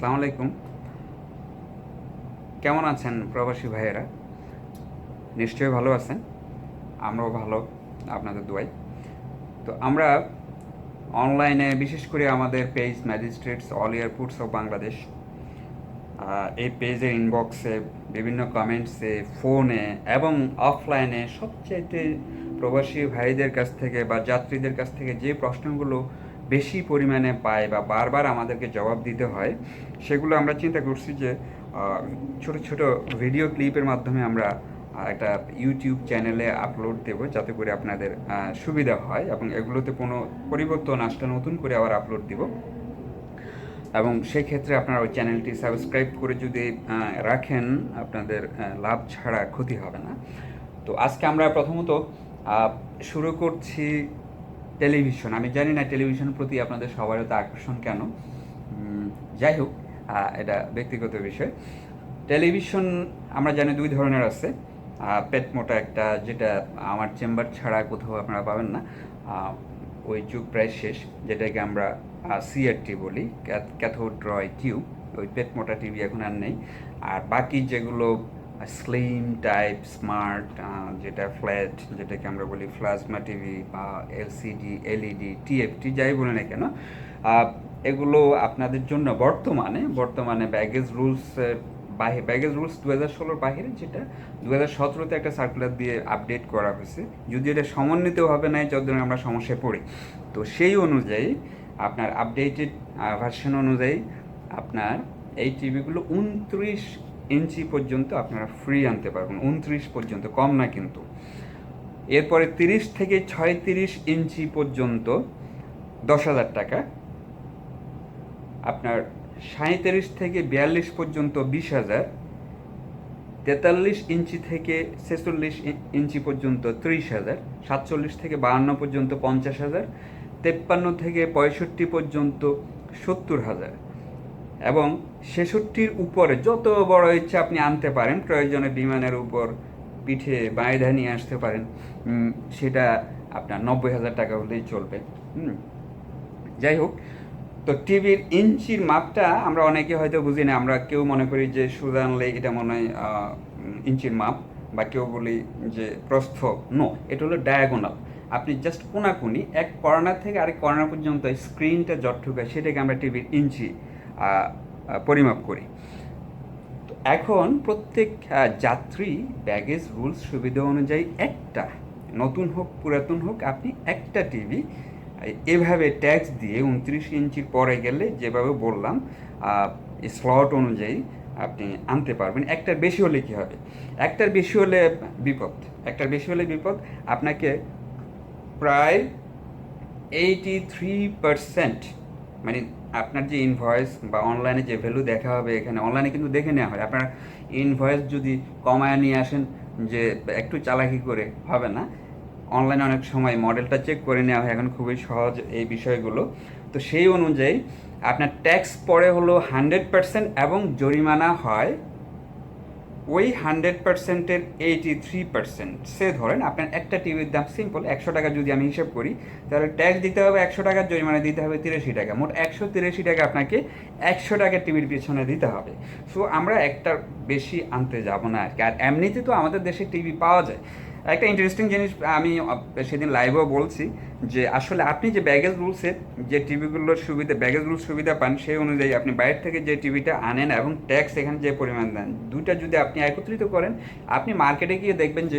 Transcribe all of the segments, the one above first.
আসসালামু আলাইকুম। কেমন আছেন প্রবাসী ভাইয়েরা? নিশ্চয়ই ভালো আছেন। আমরাও ভালো, আপনাদের দোয়াই। তো আমরা অনলাইনে বিশেষ করে আমাদের page magistrates all airports of Bangladesh এই পেজের ইনবক্সে বিভিন্ন কমেন্টসে ফোনে এবং অফলাইনে সবচাইতে প্রবাসী ভাইদের কাছ থেকে বা যাত্রীদের কাছ থেকে যে প্রশ্নগুলো বেশি পরিমাণে পায় বা বারবার আমাদেরকে জবাব দিতে হয়, সেগুলো আমরা চিন্তা করছি যে ছোট ছোট ভিডিও ক্লিপের মাধ্যমে আমরা একটা ইউটিউব চ্যানেলে আপলোড দেব যাতে করে আপনাদের সুবিধা হয় এবং এগুলোতে কোনো পরিবর্তন আসলে নতুন করে আবার আপলোড দিব। এবং সেই ক্ষেত্রে আপনারা ওই চ্যানেলটি সাবস্ক্রাইব করে যদি রাখেন, আপনাদের লাভ ছাড়া ক্ষতি হবে না। তো আজকে আমরা প্রথমত শুরু করছি টেলিভিশন, আমি জানি না টেলিভিশনের প্রতি আপনাদের সবারই তো আকর্ষণ কেন। যাই হোক এটা ব্যক্তিগত বিষয়। টেলিভিশন আমরা জানি দুই ধরনের আছে। পেট মোটা একটা, যেটা আমার চেম্বার ছাড়া কোথাও আপনারা পাবেন না। ওই যুগ প্রায় শেষ, যেটাকে আমরা সিআরটি বলি ক্যাথোড্রয় টিউব। ওই পেট মোটা টিভি এখন আর নেই। আর বাকি যেগুলো স্লিম টাইপ স্মার্ট যেটা ফ্ল্যাট যেটাকে আমরা বলি প্লাজমা টিভি বা এলসিডি এলইডি টিএফটি যাই বলে না কেন এগুলো আপনাদের জন্য বর্তমানে বর্তমানে ব্যাগেজ রুলস বাহির ব্যাগেজ রুলস দু হাজার ষোলোর বাহিরে যেটা দু হাজার সতেরোতে একটা সার্কুলার দিয়ে আপডেট করা হয়েছে। যদি এটা সমন্বিত হবে না যতদিন আমরা সমস্যায় পড়ি। তো সেই অনুযায়ী আপনার আপডেটেড ভার্সন অনুযায়ী আপনার এই টিভিগুলো উনত্রিশ ইঞ্চি পর্যন্ত আপনারা ফ্রি আনতে পারবেন, উনত্রিশ পর্যন্ত, কম না কিন্তু। এরপরে তিরিশ থেকে ছয়ত্রিশ ইঞ্চি পর্যন্ত দশ হাজার টাকা। আপনার সাঁত্রিশ থেকে বিয়াল্লিশ পর্যন্ত বিশ হাজার। তেতাল্লিশ ইঞ্চি থেকে ছেচল্লিশ ইঞ্চি পর্যন্ত ত্রিশ হাজার। সাতচল্লিশ থেকে বাহান্ন পর্যন্ত পঞ্চাশ হাজার। তেপ্পান্ন থেকে পঁয়ষট্টি পর্যন্ত সত্তর হাজার। এবং ছেষট্টির উপরে যত বড় ইচ্ছা আপনি আনতে পারেন, প্রয়োজনে বিমানের উপর পিঠে বাইধা নিয়ে আসতে পারেন সেটা আপনার নব্বই হাজার টাকা হলেই চলবে। যাই হোক, তো টিভির ইঞ্চির মাপটা আমরা অনেকে হয়তো বুঝি না, আমরা কেউ মনে করি যে সুদা আনলে এটা মনে হয় ইঞ্চির মাপ, বা কেউ বলি যে প্রস্থ, নো, এটা হলো ডায়াগোনাল আপনি জাস্ট কোনাকুনি, এক কর্নার থেকে আরেক কর্নার পর্যন্ত স্ক্রিনটা যতটুকু হয় সেটাকে আমরা টিভির ইঞ্চি পরিমাপ করি। তো এখন প্রত্যেক যাত্রী ব্যাগেজ রুলস সুবিধা অনুযায়ী একটা, নতুন হোক, পুরাতন হোক, আপনি একটা টিভি এভাবে ট্যাক্স দিয়ে উনত্রিশ ইঞ্চির পরে গেলে যেভাবে বললাম স্লট অনুযায়ী আপনি আনতে পারবেন। একটার বেশি হলে কী হবে? একটার বেশি হলে বিপদ। একটার বেশি হলে বিপদ। আপনাকে প্রায় এইটি থ্রি পারসেন্ট মানে আপনার যে ইনভয়েস বা অনলাইনে যে ভ্যালু দেখা হবে এখানে অনলাইনে কিন্তু দেখে নেওয়া হয়। আপনার ইনভয়েস যদি কমায় নিয়ে আসেন যে একটু চালাকি করে, হবে না। অনলাইনে অনেক সময় মডেলটা চেক করে নেওয়া হয়, এখন খুবই সহজ এই বিষয়গুলো। তো সেই অনুযায়ী আপনার ট্যাক্স পরে হলো হান্ড্রেড পার্সেন্ট এবং জরিমানা হয় ওই হান্ড্রেড পার্সেন্টের এইটি থ্রি পার্সেন্ট সে ধরেন আপনার একটা টিভির দাম সিম্পল একশো টাকা যদি আমি হিসেব করি, তাহলে ট্যাক্স দিতে হবে একশো টাকার জরিমানা দিতে হবে তিরাশি টাকা। মোট একশো তিরাশি টাকা আপনাকে একশো টাকা টিভির পিছনে দিতে হবে। সো আমরা একটা বেশি আনতে যাব না আর কি। আর এমনিতে তো আমাদের দেশে টিভি পাওয়া যায়। একটা ইন্টারেস্টিং জিনিস, আমি সেদিন লাইভেও বলছি যে আসলে আপনি যে ব্যাগেজ রুলসের যে টিভিগুলোর সুবিধা ব্যাগেজ রুলস সুবিধা পান সেই অনুযায়ী আপনি বাইরে থেকে যে টিভিটা আনেন এবং ট্যাক্স এখানে যে পরিমাণ দেন, দুইটা যদি আপনি একত্রিত করেন, আপনি মার্কেটে গিয়ে দেখবেন যে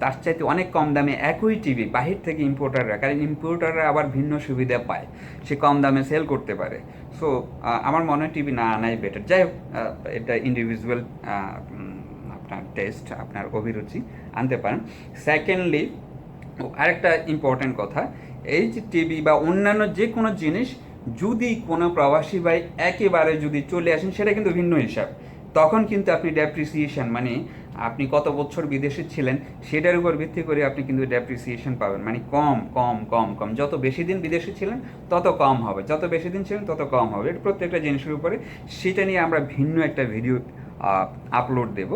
তার চাইতে অনেক কম দামে একই টিভি বাহির থেকে ইম্পোর্টাররা কারণ ইম্পোর্টাররা আবার ভিন্ন সুবিধা পায়, সে কম দামে সেল করতে পারে। সো আমার মনে হয় টিভি না আনাই বেটার যাই হোক এটা ইন্ডিভিজুয়াল আপনার টেস্ট আপনার অভিরুচি আনতে পারেন। সেকেন্ডলি আরেকটা ইম্পর্টেন্ট কথা, এই যে টিভি বা অন্যান্য যে কোনো জিনিস যদি কোনো প্রবাসী ভাই একেবারে যদি চলে আসেন, সেটা কিন্তু ভিন্ন হিসাব। তখন কিন্তু আপনি ডেপ্রিসিয়েশন মানে আপনি কত বছর বিদেশে ছিলেন, সেটার উপর ভিত্তি করে আপনি কিন্তু ডেপ্রিসিয়েশন পাবেন। মানে কম কম কম কম। যত বেশি দিন বিদেশে ছিলেন, তত কম হবে। যত বেশি দিন ছিলেন, তত কম হবে। এটা প্রত্যেকটা জিনিসের উপরে সেটা নিয়ে আমরা ভিন্ন একটা ভিডিও আপলোড দেব।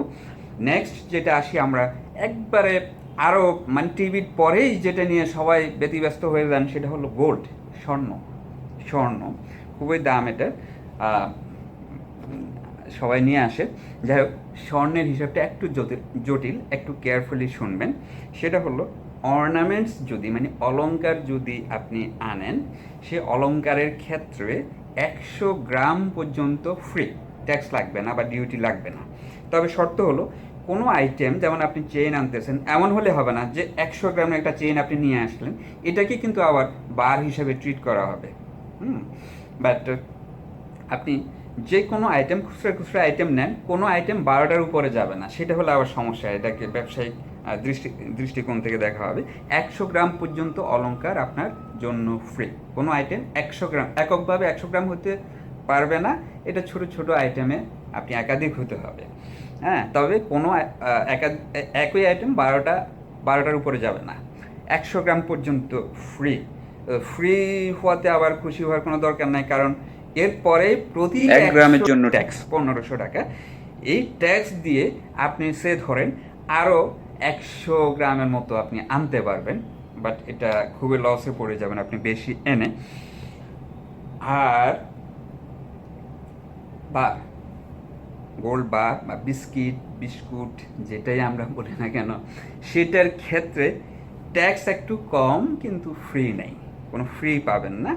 নেক্সট যেটা আসি আমরা, একবারে আরও মানে টিভির পরেই যেটা নিয়ে সবাই ব্যতিব্যস্ত হয়ে যান সেটা হলো গোল্ড স্বর্ণ স্বর্ণ, খুবই দাম এটা। সবাই নিয়ে আসে। যাই হোক, স্বর্ণের হিসাবটা একটু জটিল একটু কেয়ারফুলি শুনবেন। সেটা হলো অর্নামেন্টস যদি মানে অলঙ্কার যদি আপনি আনেন, সে অলংকারের ক্ষেত্রে একশো গ্রাম পর্যন্ত ফ্রি ট্যাক্স লাগবে না বা ডিউটি লাগবে না। তবে শর্ত হলো, কোনো আইটেম যেমন আপনি চেইন আনতেছেন, এমন হলে হবে না যে একশো গ্রামের একটা চেইন আপনি নিয়ে আসলেন, এটাকে কিন্তু আবার বার হিসেবে ট্রিট করা হবে। হুম? বাট আপনি যে কোনো আইটেম খুচরা খুচরা আইটেম নেন, কোনো আইটেম বারোটার উপরে যাবে না। সেটা হলে আবার সমস্যা, এটাকে ব্যবসায়িক দৃষ্টি, দৃষ্টিকোণ থেকে দেখা হবে। একশো গ্রাম পর্যন্ত অলঙ্কার আপনার জন্য ফ্রি কোনো আইটেম একশো গ্রাম, এককভাবে একশো গ্রাম হতে পারবে না। এটা ছোট ছোট আইটেমে আপনি একাধিক হতে হবে। হ্যাঁ তবে কোনো একা- একই আইটেম বারোটা বারোটার উপরে যাবে না। একশো গ্রাম পর্যন্ত ফ্রি ফ্রি হওয়াতে আবার খুশি হওয়ার কোনো দরকার নাই কারণ এরপরে প্রতি এক গ্রামের জন্য ট্যাক্স পনেরোশো টাকা। এই ট্যাক্স দিয়ে আপনি সে ধরেন আরও একশো গ্রামের মতো আপনি আনতে পারবেন বাট এটা খুবই লসে পড়ে যাবেন আপনি বেশি এনে। আর বা গোল্ড বা বিস্কিট, বিস্কুট, যেটাই আমরা বলি না কেন, সেটার ক্ষেত্রে ট্যাক্স একটু কম কিন্তু ফ্রি নেই। কোনো ফ্রি পাবেন না।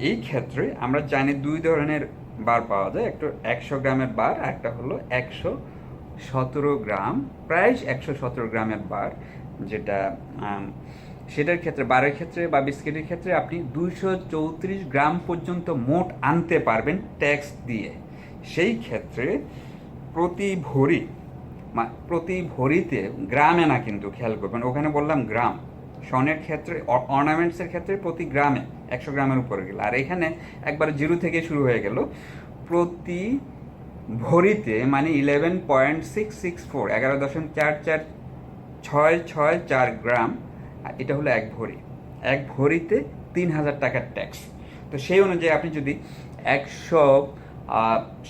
এই ক্ষেত্রে আমরা জানি দুই ধরনের বার পাওয়া যায়। একটা একশো গ্রামের বার একটা হলো একশো সতেরো গ্রাম। প্রায় একশো সতেরো গ্রামের বার, যেটা সেটার ক্ষেত্রে, বারের ক্ষেত্রে বা বিস্কিটের ক্ষেত্রে আপনি দুইশো চৌত্রিশ গ্রাম পর্যন্ত মোট আনতে পারবেন ট্যাক্স দিয়ে। সেই ক্ষেত্রে প্রতি ভরি প্রতি ভরিতে গ্রামে না কিন্তু খেয়াল করবেন, ওখানে বললাম গ্রাম। স্বর্ণের ক্ষেত্রে অর্নামেন্টসের ক্ষেত্রে প্রতি গ্রামে, একশো গ্রামের উপরে গেল। আর এখানে একবার জিরো থেকে শুরু হয়ে গেল। প্রতি ভরিতে মানে eleven point six six four এগারো দশমিক চার চার ছয় ছয় চার গ্রাম এটা হলো এক ভরি। এক ভরিতে তিন হাজার টাকার ট্যাক্স তো সেই অনুযায়ী আপনি যদি একশো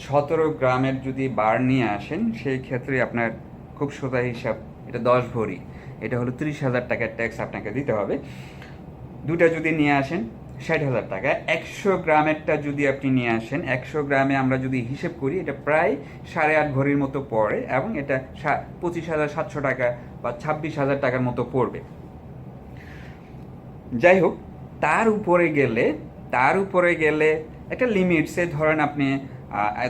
সতেরো গ্রামের যদি বার নিয়ে আসেন, সেই ক্ষেত্রে আপনার খুব সোজা হিসাব, এটা দশ ভরি। এটা হলো তিরিশ হাজার টাকার ট্যাক্স আপনাকে দিতে হবে। দুটা যদি নিয়ে আসেন, ষাট হাজার টাকা। একশো গ্রামেরটা যদি আপনি নিয়ে আসেন, একশো গ্রামে আমরা যদি হিসেব করি, এটা প্রায় সাড়ে আট ভরির মতো পড়ে এবং এটা পঁচিশ হাজার সাতশো টাকা বা ছাব্বিশ হাজার টাকার মতো পড়বে। যাই হোক, তার উপরে গেলে, তার উপরে গেলে একটা লিমিট সে ধরেন আপনি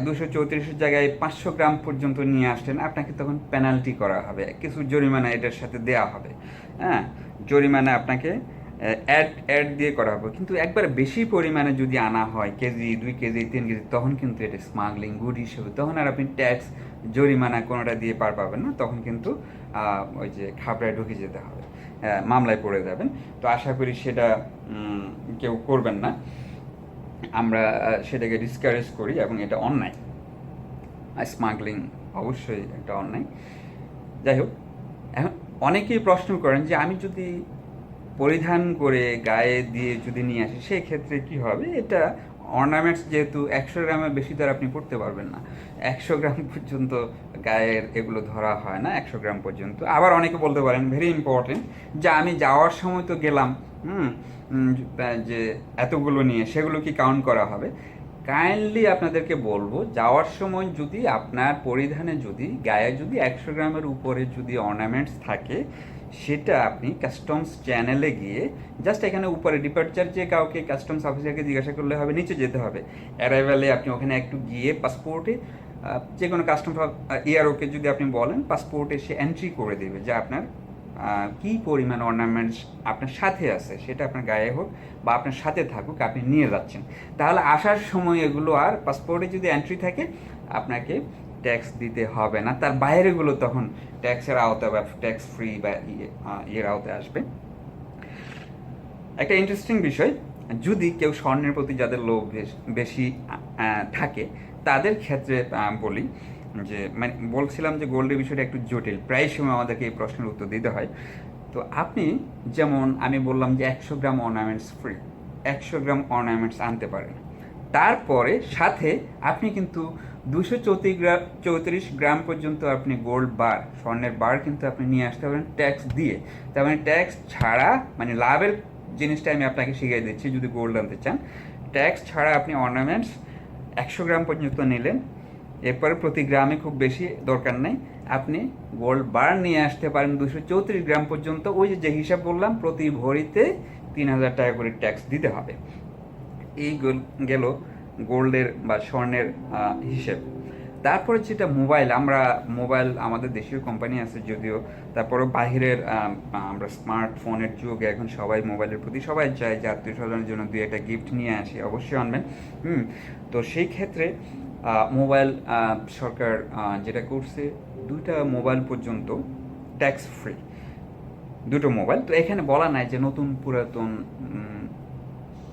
দুশো চৌত্রিশের জায়গায় পাঁচশো গ্রাম পর্যন্ত নিয়ে আসলেন আপনাকে তখন পেনাল্টি করা হবে কিছু জরিমানা এটার সাথে দেওয়া হবে। হ্যাঁ জরিমানা আপনাকে অ্যাড অ্যাড দিয়ে করা হবে। কিন্তু একবার বেশি পরিমাণে যদি আনা হয় কেজি দুই কেজি তিন কেজি তখন কিন্তু এটা স্মাগলিং গুড হিসেবে তখন আর আপনি ট্যাক্স জরিমানা কোনোটা দিয়ে পার পাবেন না তখন কিন্তু ওই যে খাবড়ায় ঢুকে যেতে হবে আহ, মামলায় পড়ে যাবেন। তো আশা করি সেটা কেউ করবেন না। আমরা সেটাকে ডিসকারেজ করি এবং এটা অন্যায়। স্মাগলিং অবশ্যই একটা অন্যায়। যাই হোক, এখন অনেকেই প্রশ্ন করেন যে আমি যদি পরিধান করে গায়ে দিয়ে যদি নিয়ে আসি, সেক্ষেত্রে কি হবে? এটা অর্নামেন্টস যেহেতু একশো গ্রামের বেশি আর আপনি পড়তে পারবেন না। একশো গ্রাম পর্যন্ত গায়ের এগুলো ধরা হয় না, একশো গ্রাম পর্যন্ত। আবার অনেকে বলতে পারেন ভেরি ইম্পর্টেন্ট যে আমি যাওয়ার সময় তো গেলাম, হুম যে এতগুলো নিয়ে, সেগুলো কি কাউন্ট করা হবে? কাইন্ডলি আপনাদেরকে বলব, যাওয়ার সময় যদি আপনার পরিধানে যদি, গায়ে যদি একশো গ্রামের উপরে যদি অর্নামেন্টস থাকে সেটা আপনি কাস্টমস চ্যানেলে গিয়ে জাস্ট এখানে উপরে ডিপার্চার যে কাউকে কাস্টমস অফিসারকে জিজ্ঞাসা করলে হবে, নিচে যেতে হবে। অ্যারাইভেলে আপনি ওখানে একটু গিয়ে পাসপোর্টে যে কোনো কাস্টমস ইয়ারওকে যদি আপনি বলেন পাসপোর্টে সে এন্ট্রি করে দেবে যে আপনার কী পরিমাণ অর্নামেন্টস আপনার সাথে আছে, সেটা আপনার গায়ে হোক বা আপনার সাথে থাকুক, আপনি নিয়ে যাচ্ছেন। তাহলে আসার সময় এগুলো আর পাসপোর্টে যদি এন্ট্রি থাকে, আপনাকে ট্যাক্স দিতে হবে না। তার বাইরেগুলো তখন ট্যাক্সের আওতায় বা ট্যাক্স ফ্রি বা ইয়ে ইয়ের আওতায় আসবে। একটা ইন্টারেস্টিং বিষয়, যদি কেউ স্বর্ণের প্রতি যাদের লোভ বেশি থাকে, তাদের ক্ষেত্রে বলি যে মানে বলছিলাম যে গোল্ডের বিষয়টা একটু জটিল। প্রায় সময় আমাদেরকে এই প্রশ্নের উত্তর দিতে হয়। তো আপনি যেমন আমি বললাম যে একশো গ্রাম অর্নামেন্টস ফ্রি একশো গ্রাম অর্নামেন্টস আনতে পারেন। তারপরে সাথে আপনি কিন্তু দুশো চৌত্রিশ গ্রাম পর্যন্ত আপনি গোল্ড বার স্বর্ণের বার কিন্তু আপনি নিয়ে আসতে পারেন ট্যাক্স দিয়ে। তার মানে ট্যাক্স ছাড়া মানে লাভের জিনিসটা আমি আপনাকে শিখিয়ে দিচ্ছি যদি গোল্ড আনতে চান। ট্যাক্স ছাড়া আপনি অর্নামেন্টস একশো গ্রাম পর্যন্ত নিলেন। এরপরে প্রতি গ্রামে খুব বেশি দরকার নেই। আপনি গোল্ড বার নিয়ে আসতে পারেন দুশো চৌত্রিশ গ্রাম পর্যন্ত। ওই যে হিসাব বললাম, প্রতি ভরিতে তিন হাজার টাকা করে ট্যাক্স দিতে হবে। এই গেল গোল্ডের বা স্বর্ণের হিসেব। তারপরে যেটা মোবাইল, আমরা মোবাইল আমাদের দেশীয় কোম্পানি আছে যদিও। তারপরে বাহিরের আমরা স্মার্টফোনের যুগে এখন সবাই মোবাইলের প্রতি সবাই চায় যে আত্মীয় স্বজনের জন্য দুই একটা গিফট নিয়ে আসি, অবশ্যই আনবেন। হুম, তো সেই ক্ষেত্রে মোবাইল সরকার যেটা করছে, দুইটা মোবাইল পর্যন্ত ট্যাক্স ফ্রি দুটো মোবাইল, তো এখানে বলা নাই যে নতুন পুরাতন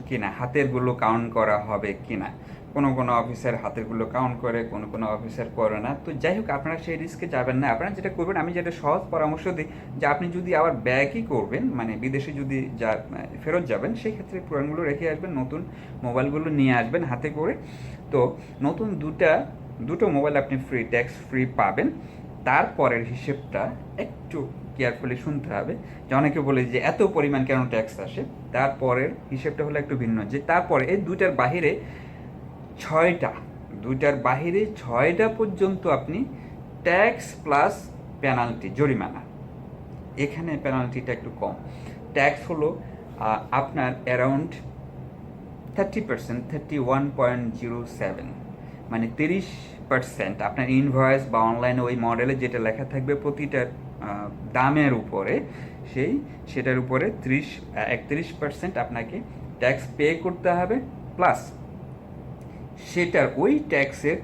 কিনা, হাতেরগুলো কাউন্ট করা হবে কিনা। কোনো কোনো অফিসার হাতেরগুলো কাউন্ট করে, কোনো কোনো অফিসার করে না। তো যাই হোক, আপনারা সেই রিস্কে যাবেন না। আপনারা যেটা করবেন, আমি যেটা সহজ পরামর্শ দিই, যে আপনি যদি আবার ব্যাকই করবেন মানে বিদেশে যদি যা ফেরত যাবেন, সেই ক্ষেত্রে পুরানগুলো রেখে আসবেন, নতুন মোবাইলগুলো নিয়ে আসবেন হাতে করে। তো নতুন দুটা, দুটো মোবাইল আপনি ফ্রি ট্যাক্স ফ্রি পাবেন। তারপরের হিসেবটা একটু কেয়ারফুলি শুনতে হবে। যে অনেকে বলে যে এত পরিমাণ কেন ট্যাক্স আসে? তারপরের হিসেবটা হলো একটু ভিন্ন। যে তারপরে এই দুইটার বাহিরে ছয়টা, দুইটার বাহিরে ছয়টা পর্যন্ত আপনি ট্যাক্স প্লাস পেনাল্টি জরিমানা। এখানে পেনাল্টিটা একটু কম। ট্যাক্স হলো আপনার around thirty percent thirty one point zero seven মানে তিরিশ পার্সেন্ট আপনার ইনভয়েস বা অনলাইনে ওই মডেলে যেটা লেখা থাকবে প্রতিটার দামের উপরে, সেই সেটার উপরে ত্রিশ, একত্রিশ পার্সেন্ট আপনাকে ট্যাক্স পে করতে হবে প্লাস সেটার ওই ট্যাক্সের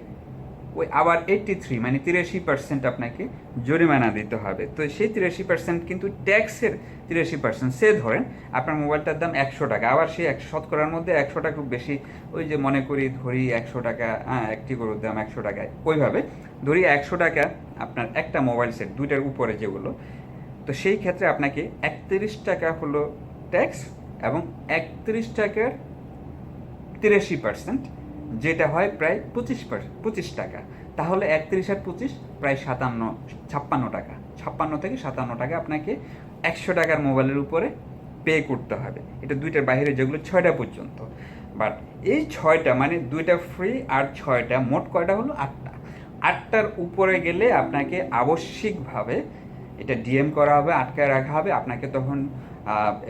ওই আবার এইট্টি থ্রি মানে তিরাশি পার্সেন্ট আপনাকে জরিমানা দিতে হবে। তো সেই তিরাশি পার্সেন্ট কিন্তু ট্যাক্সের তিরাশি পার্সেন্ট সে ধরেন আপনার মোবাইলটার দাম একশো টাকা, আবার সেই একশো শতকরার মধ্যে একশো টাকা খুব বেশি, ওই যে মনে করি ধরি একশো টাকা হ্যাঁ একটি গরুর দাম একশো টাকায়। ওইভাবে ধরি একশো টাকা আপনার একটা মোবাইল সেট, দুইটার উপরে যেগুলো, তো সেই ক্ষেত্রে আপনাকে একত্রিশ টাকা হলো ট্যাক্স এবং একত্রিশ টাকার তিরাশি পার্সেন্ট যেটা হয় প্রায় পঁচিশ পঁচিশ টাকা। তাহলে একত্রিশ আর পঁচিশ প্রায় সাতান্ন, ছাপ্পান্ন টাকা। ছাপ্পান্ন থেকে সাতান্ন টাকা আপনাকে একশো টাকার মোবাইলের উপরে পে করতে হবে। এটা দুইটার বাইরে যেগুলো ছয়টা পর্যন্ত। বাট এই ছয়টা মানে দুইটা ফ্রি আর ছয়টা, মোট কয়টা হলো আটটা। আটটার উপরে গেলে আপনাকে আবশ্যিকভাবে এটা ডিএম করা হবে, আটকায় রাখা হবে। আপনাকে তখন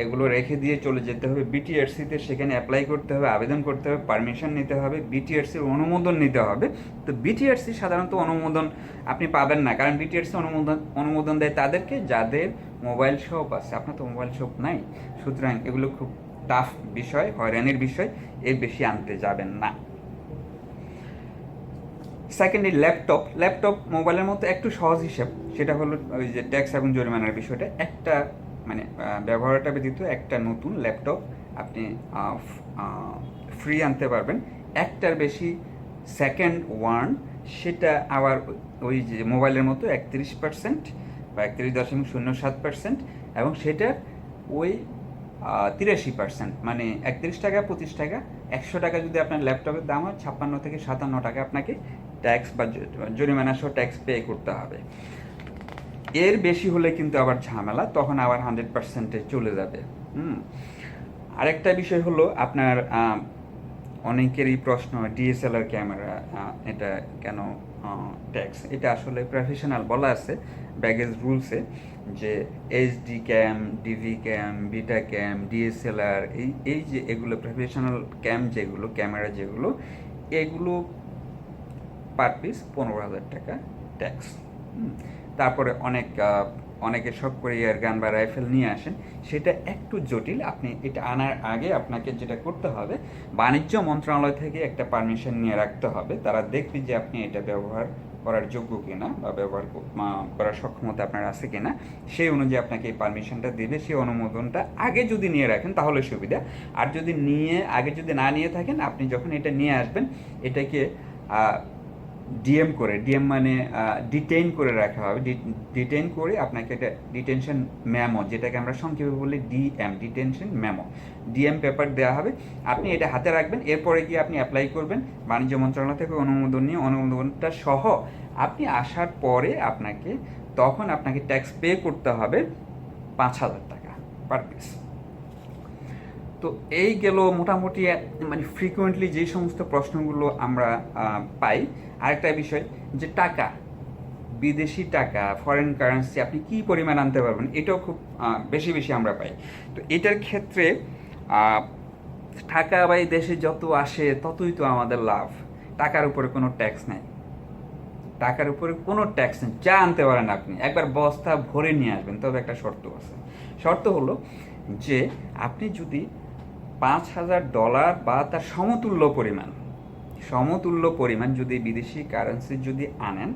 এগুলো রেখে দিয়ে চলে যেতে হবে। বিটিআরসিতে সেখানে অ্যাপ্লাই করতে হবে, আবেদন করতে হবে পারমিশন নিতে হবে বিটিআরসির অনুমোদন নিতে হবে। তো বিটিআরসি সাধারণত অনুমোদন আপনি পাবেন না, কারণ বিটিআরসি অনুমোদন অনুমোদন দেয় তাদেরকে যাদের মোবাইল শপ আছে। আপনার তো মোবাইল শপ নাই। সুতরাং এগুলো খুব টাফ বিষয়, হয়রানির বিষয় এর বেশি আনতে যাবেন না। সেকেন্ডলি ল্যাপটপ ল্যাপটপ মোবাইলের মতো একটু সহজ হিসাব, সেটা হলো ওই যে ট্যাক্স এবং জরিমানার বিষয়টা। একটা মানে ব্যবহারটা ব্যতীত একটা নতুন ল্যাপটপ আপনি ফ্রি আনতে পারবেন। একটার বেশি সেকেন্ড ওয়ান সেটা আবার ওই যে মোবাইলের মতো একত্রিশ পার্সেন্ট বা একত্রিশ দশমিক শূন্য সাত পার্সেন্ট এবং সেটার ওই তিরাশি পার্সেন্ট মানে একত্রিশ টাকা, পঁচিশ টাকা, একশো টাকা যদি আপনার ল্যাপটপের দাম হয়, ছাপ্পান্ন থেকে সাতান্ন টাকা আপনাকে ট্যাক্স বা জরিমানা সহ ট্যাক্স পে করতে হবে। এর বেশি হলে কিন্তু আবার ঝামেলা, তখন আবার হান্ড্রেড পার্সেন্টে চলে যাবে। হুম? আরেকটা বিষয় হলো আপনার অনেকেরই প্রশ্ন ডিএসএলআর ক্যামেরা এটা কেন ট্যাক্স এটা আসলে প্রফেশনাল বলা আছে ব্যাগেজ রুলসে যে HD cam DV cam beta cam DSLR এই এই যে এগুলো প্রফেশনাল ক্যাম যেগুলো, ক্যামেরা যেগুলো, এগুলো পার পিস পনেরো হাজার টাকা ট্যাক্স তারপরে অনেক অনেকে শখ করে এয়ার গান বা রাইফেল নিয়ে আসেন। সেটা একটু জটিল, আপনি এটা আনার আগে আপনাকে যেটা করতে হবে, বাণিজ্য মন্ত্রণালয় থেকে একটা পারমিশন নিয়ে রাখতে হবে। তারা দেখবে যে আপনি এটা ব্যবহার করার যোগ্য কিনা বা ব্যবহার করার সক্ষমতা আপনার আছে কিনা। সেই অনুযায়ী আপনাকে এই পারমিশনটা দেবে, সেই অনুমোদনটা আগে যদি নিয়ে রাখেন তাহলে সুবিধা। আর যদি নিয়ে, আগে যদি না নিয়ে থাকেন, আপনি যখন এটা নিয়ে আসবেন, এটাকে ডিএম করে ডিএম মানে ডিটেইন করে রাখা হবে ডিটেইন করে আপনাকে এটা ডিটেনশন মেমো যেটাকে আমরা সংক্ষেপে বলি DM detention memo DM paper দেওয়া হবে, আপনি এটা হাতে রাখবেন, এরপরে গিয়ে আপনি অ্যাপ্লাই করবেন, বাণিজ্য মন্ত্রণালয় থেকে অনুমোদন নিয়ে অনুমোদনটা সহ আপনি আসার পরে আপনাকে, তখন আপনাকে ট্যাক্স পে করতে হবে পাঁচ হাজার টাকা পার পিস তো এই গেল মোটামুটি মানে ফ্রিকুয়েন্টলি যে সমস্ত প্রশ্নগুলো আমরা পাই, আরেকটা বিষয় যে টাকা, বিদেশি টাকা ফরেন কারেন্সি আপনি কি পরিমাণ আনতে পারবেন, এটাও খুব বেশি বেশি আমরা পাই। তো এটার ক্ষেত্রে টাকা বা দেশে যত আসে ততই তো আমাদের লাভ, টাকার উপরে কোনো ট্যাক্স নেই। টাকার উপরে কোনো ট্যাক্স নেই, যা আনতে পারেন আপনি, একবার বস্তা ভরে নিয়ে আসবেন, তবে একটা শর্ত আছে। শর্ত হলো যে, আপনি যদি পাঁচ হাজার ডলার বা তার সমতুল্য পরিমাণ। সমতুল্য পরিমাণ যদি বিদেশি কারেন্সি যদি আনেন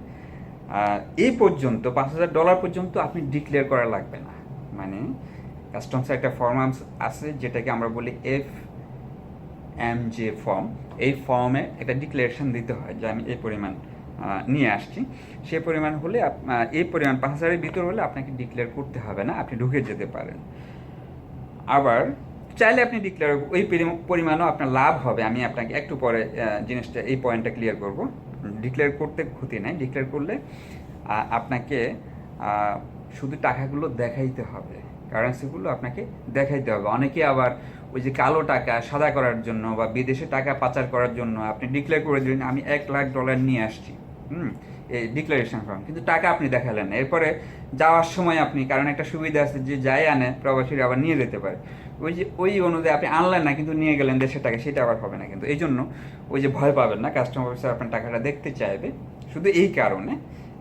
এই পর্যন্ত, পাঁচ হাজার ডলার পর্যন্ত আপনি ডিক্লেয়ার করা লাগবে না। মানে কাস্টমসের একটা ফর্ম আছে যেটাকে আমরা বলি এফ এম যে ফর্ম এই ফর্মে একটা ডিক্লারেশন দিতে হয় যে আমি এই পরিমাণ নিয়ে আসছি। সে পরিমাণ হলে এই পরিমাণ পাঁচ হাজারের ভিতর হলে আপনাকে ডিক্লেয়ার করতে হবে না, আপনি ঢুকে যেতে পারেন। আবার চাইলে আপনি ডিক্লেয়ার ওই পরি- পরিমাণও আপনার লাভ হবে। আমি আপনাকে একটু পরে জিনিসটা, এই পয়েন্টটা ক্লিয়ার করব। ডিক্লেয়ার করতে ক্ষতি নাই। ডিক্লেয়ার করলে আপনাকে শুধু টাকাগুলো দেখাইতে হবে। কারেন্সিগুলো আপনাকে দেখাইতে হবে। অনেকে আবার ওই যে কালো টাকা সাদা করার জন্য বা বিদেশে টাকা পাচার করার জন্য আপনি ডিক্লেয়ার করে দিলেন, আমি এক লাখ ডলার নিয়ে আসছি। হুম, এই ডিক্লারেশন ফর্ম কিন্তু টাকা আপনি দেখালেন এরপরে যাওয়ার সময় আপনি, কারণ একটা সুবিধা আছে যে যাই আনে, প্রবাসীরা আবার নিয়ে যেতে পারে। ওই যে, ওই অনুযায়ী আপনি আনলেন না, কিন্তু নিয়ে গেলেন দেশের টাকা, সেটা আবার হবে না কিন্তু। এই জন্য ওই যে ভয় পাবেন না কাস্টমার অফিসার আপনার টাকাটা দেখতে চাইবে। শুধু এই কারণে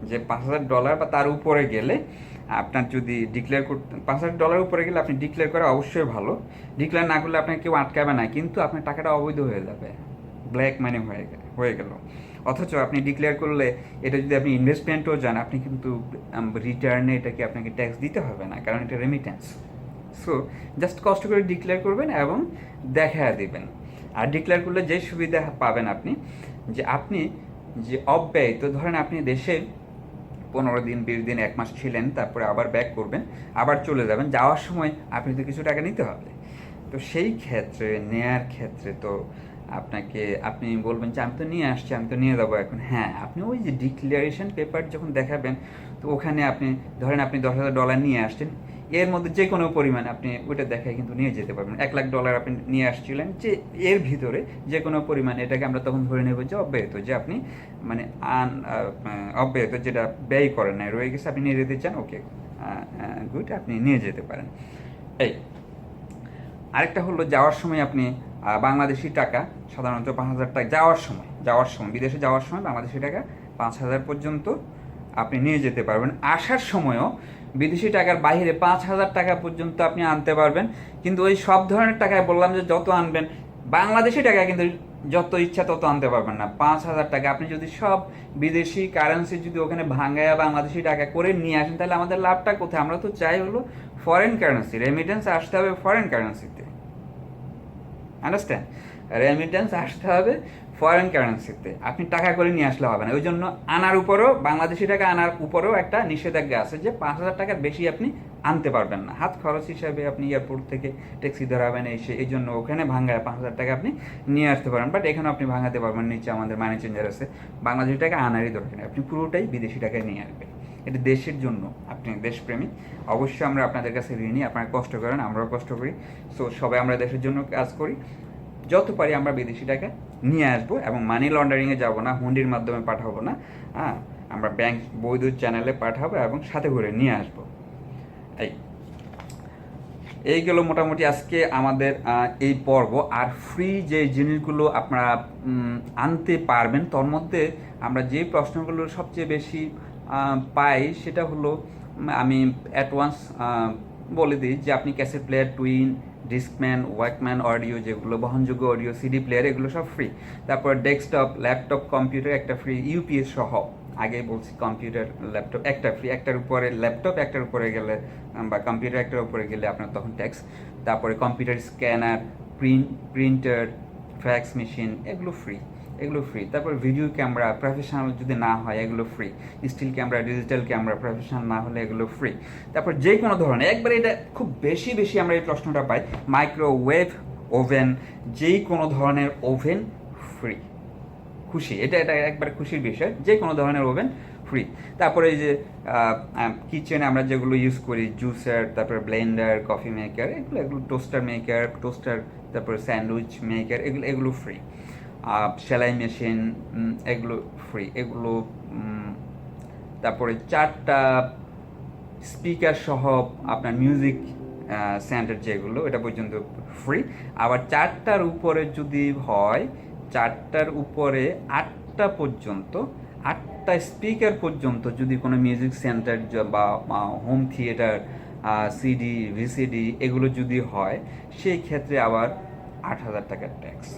যে পাঁচ হাজার ডলার বা তার উপরে গেলে আপনার যদি ডিক্লেয়ার করতে, পাঁচ হাজার ডলার উপরে গেলে আপনি ডিক্লেয়ার করা অবশ্যই ভালো। ডিক্লেয়ার না করলে আপনাকে কেউ আটকাবে না, কিন্তু আপনার টাকাটা অবৈধ হয়ে যাবে। ব্ল্যাক মানি হয়ে হয়ে গেল। অথচ আপনি ডিক্লেয়ার করলে এটা যদি আপনি ইনভেস্টমেন্টও যান, আপনি কিন্তু রিটার্নে এটাকে আপনাকে ট্যাক্স দিতে হবে না, কারণ এটা রেমিটেন্স সো জাস্ট কষ্ট করে ডিক্লেয়ার করবেন এবং দেখা দিবেন। আর ডিক্লেয়ার করলে যে সুবিধা পাবেন আপনি, যে আপনি যে অব্যয়িত, ধরেন আপনি দেশে পনেরো দিন, বিশ দিন, এক মাস ছিলেন, তারপরে আবার ব্যাক করবেন, আবার চলে যাবেন, যাওয়ার সময় আপনি তো কিছু টাকা নিতে হবে। তো সেই ক্ষেত্রে, নেয়ার ক্ষেত্রে তো আপনাকে, আপনি বলবেন যে, আমি তো নিয়ে আসছি, আমি তো নিয়ে যাব এখন। হ্যাঁ আপনি ওই যে ডিক্লারেশন পেপার যখন দেখাবেন, তো ওখানে আপনি, ধরেন আপনি দশ হাজার ডলার নিয়ে আসছেন, এর মধ্যে যে কোনো পরিমাণ আপনি ওইটা দেখায় কিন্তু নিয়ে যেতে পারবেন। এক লাখ ডলার আপনি নিয়ে আসছিলেন, যে এর ভিতরে যে কোনো পরিমাণ এটাকে আমরা তখন ধরে নেব যে অব্যাহত, যে আপনি মানে আন অব্যাহত যেটা ব্যয় করেন নাই, রয়ে গেছে, আপনি নিয়ে যেতে চান, ওকে গুড আপনি নিয়ে যেতে পারেন। এই, আরেকটা হলো যাওয়ার সময় আপনি বাংলাদেশি টাকা সাধারণত পাঁচ হাজার টাকা যাওয়ার সময় যাওয়ার সময়, বিদেশে যাওয়ার সময় বাংলাদেশি টাকা পাঁচ হাজার পর্যন্ত আপনি নিয়ে যেতে পারবেন। আসার সময়ও বিদেশি টাকার বাইরে পাঁচ হাজার টাকা পর্যন্ত আপনি আনতে পারবেন। কিন্তু ওই সব ধরনের টাকায় বললাম যে যত আনবেন, বাংলাদেশি টাকা কিন্তু যত ইচ্ছা তত আনতে পারবেন না। পাঁচ হাজার টাকা আপনি যদি সব বিদেশি কারেন্সি যদি ওখানে ভাঙ্গায়া বাংলাদেশি টাকা করে নিয়ে আসেন, তাহলে আমাদের লাভটা কোথায়? আমরা তো চাই হলো ফরেন কারেন্সি রেমিটেন্স আসতে হবে ফরেন কারেন্সিতে আন্ডারস্ট্যান্ড রেমিটেন্স আসতে হবে ফরেন কারেন্সিতে আপনি টাকা করে নিয়ে আসলে হবে না। ওই জন্য আনার উপরেও, বাংলাদেশি টাকা আনার উপরেও একটা নিষেধাজ্ঞা আছে যে পাঁচ হাজার টাকার বেশি আপনি আনতে পারবেন না। হাত খরচ হিসাবে আপনি এয়ারপোর্ট থেকে ট্যাক্সি ধরাবেন এসে এই জন্য ওখানে ভাঙ্গায় পাঁচ হাজার টাকা আপনি নিয়ে আসতে পারেন বাট এখানে আপনি ভাঙাতে পারবেন, নিচে আমাদের মানি চেঞ্জার আছে। বাংলাদেশি টাকা আনারই দরকার নেই। আপনি পুরোটাই বিদেশি টাকায় নিয়ে আসবেন। এটা দেশের জন্য আপনি দেশপ্রেমী অবশ্যই আমরা আপনাদের কাছে ঋণী, আপনারা কষ্ট করেন, আমরাও কষ্ট করি। সো সবাই আমরা দেশের জন্য কাজ করি। যত পারি আমরা বিদেশি টাকা নিয়ে আসব এবং মানি লন্ডারিংয়ে যাব না, হুন্ডির মাধ্যমে পাঠাবো না। হ্যাঁ আমরা ব্যাংক বৈধ চ্যানেলে পাঠাবো এবং সাথে করে নিয়ে আসব। এই এই গেল মোটামুটি আজকে আমাদের এই পর্ব। আর ফ্রি যে জিনিসগুলো আপনারা আনতে পারবেন তার মধ্যে আমরা যে প্রশ্নগুলো সবচেয়ে বেশি পাই সেটা হলো আমি অ্যাডভান্স বলে দিই যে আপনি cassette player twin discman walkman audio যেগুলো, বহনযোগ্য অডিও সিডি প্লেয়ার এগুলো সব ফ্রি তারপর ডেস্কটপ ল্যাপটপ কম্পিউটার একটা ফ্রি ইউপিএস সহ। আগে বলছি কম্পিউটার ল্যাপটপ একটা ফ্রি একটার উপরে ল্যাপটপ একটার উপরে গেলে বা কম্পিউটার একটার উপরে গেলে আপনার তখন ট্যাক্স তারপরে computer scanner print printer fax machine এগুলো ফ্রি এগুলো ফ্রি তারপর ভিডিও ক্যামেরা প্রফেশনাল যদি না হয়, এগুলো free still camera digital camera professional না হলে এগুলো ফ্রি তারপর যে কোনো ধরনের, একবারে এটা খুব বেশি বেশি আমরা এই প্রশ্নটা পাই মাইক্রোওয়েভ ওভেন যেই কোনো ধরনের ওভেন ফ্রি খুশি, এটা এটা একবার খুশির বিষয় যে কোনো ধরনের ওভেন ফ্রি তারপরে এই যে কিচেনে আমরা যেগুলো ইউজ করি জুসার তারপরে ব্লেন্ডার কফি মেকার এগুলো এগুলো টোস্টার মেকার টোস্টার তারপরে স্যান্ডউইচ মেকার এগুলো এগুলো ফ্রি সেলাই মেশিন এগুলো ফ্রি এগুলো তারপরে চারটা স্পিকার সহ আপনার মিউজিক সেন্টার যেগুলো, এটা পর্যন্ত ফ্রি আবার চারটার উপরে যদি হয়, চারটার উপরে আটটা পর্যন্ত, আটটা স্পিকার পর্যন্ত যদি কোনো মিউজিক সেন্টার বা হোম থিয়েটার সিডি ভিসিডি এগুলো যদি হয়, সেই ক্ষেত্রে আবার আট হাজার টাকার ট্যাক্স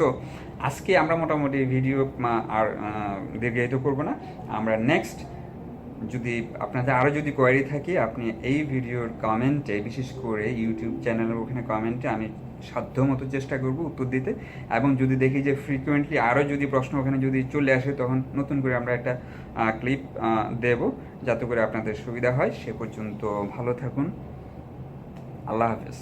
সো আজকে আমরা মোটামুটি ভিডিও আর দীর্ঘায়িত করব না। আমরা নেক্সট যদি আপনাদের আরও যদি কোয়ারি থাকে, আপনি এই ভিডিওর কমেন্টে বিশেষ করে ইউটিউব চ্যানেলের ওখানে কমেন্টে আমি সাধ্য মতো চেষ্টা করব উত্তর দিতে। এবং যদি দেখি যে ফ্রিকুয়েন্টলি আরও যদি প্রশ্ন ওখানে যদি চলে আসে, তখন নতুন করে আমরা একটা ক্লিপ দেব, যাতে করে আপনাদের সুবিধা হয়। সে পর্যন্ত ভালো থাকুন। আল্লাহ হাফেজ।